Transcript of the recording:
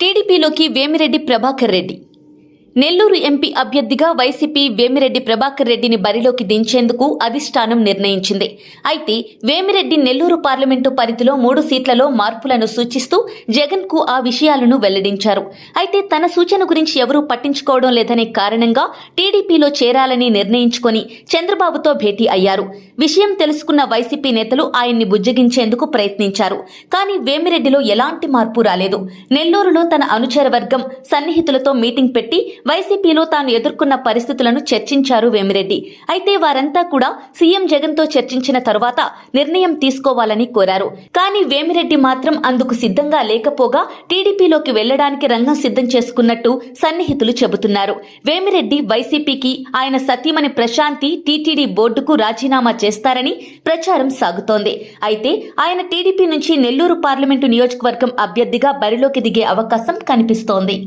టీడీపీలోకి వేమిరెడ్డి ప్రభాకర్ రెడ్డి. నెల్లూరు ఎంపీ అభ్యర్థిగా వైసీపీ వేమిరెడ్డి ప్రభాకర్ రెడ్డిని బరిలోకి దించేందుకు అధిష్టానం నిర్ణయించింది. అయితే వేమిరెడ్డి నెల్లూరు పార్లమెంటు పరిధిలో మూడు సీట్లలో మార్పులను సూచిస్తూ జగన్కు ఆ విషయాలను వెల్లడించారు. అయితే తన సూచన గురించి ఎవరూ పట్టించుకోవడం లేదనే కారణంగా టీడీపీలో చేరాలని నిర్ణయించుకొని చంద్రబాబుతో భేటీ అయ్యారు. విషయం తెలుసుకున్న వైసీపీ నేతలు ఆయన్ని బుజ్జగించేందుకు ప్రయత్నించారు. కానీ వేమిరెడ్డిలో ఎలాంటి మార్పు రాలేదు. నెల్లూరులో తన అనుచర వర్గం సన్నిహితులతో మీటింగ్ పెట్టి వైసీపీలో తాను ఎదుర్కొన్న పరిస్థితులను చర్చించారు వేమిరెడ్డి. అయితే వారంతా కూడా సీఎం జగన్తో చర్చించిన తరువాత నిర్ణయం తీసుకోవాలని కోరారు. కానీ వేమిరెడ్డి మాత్రం అందుకు సిద్ధంగా లేకపోగా టీడీపీలోకి వెళ్ళడానికి రంగం సిద్ధం చేసుకున్నట్టు సన్నిహితులు చెబుతున్నారు. వేమిరెడ్డి వైసీపీకి ఆయన సతీమణి ప్రశాంతి టీటీడీ బోర్డుకు రాజీనామా చేస్తారని ప్రచారం సాగుతోంది. అయితే ఆయన టీడీపీ నుంచి నెల్లూరు పార్లమెంటు నియోజకవర్గం అభ్యర్థిగా బరిలోకి దిగే అవకాశం కనిపిస్తోంది.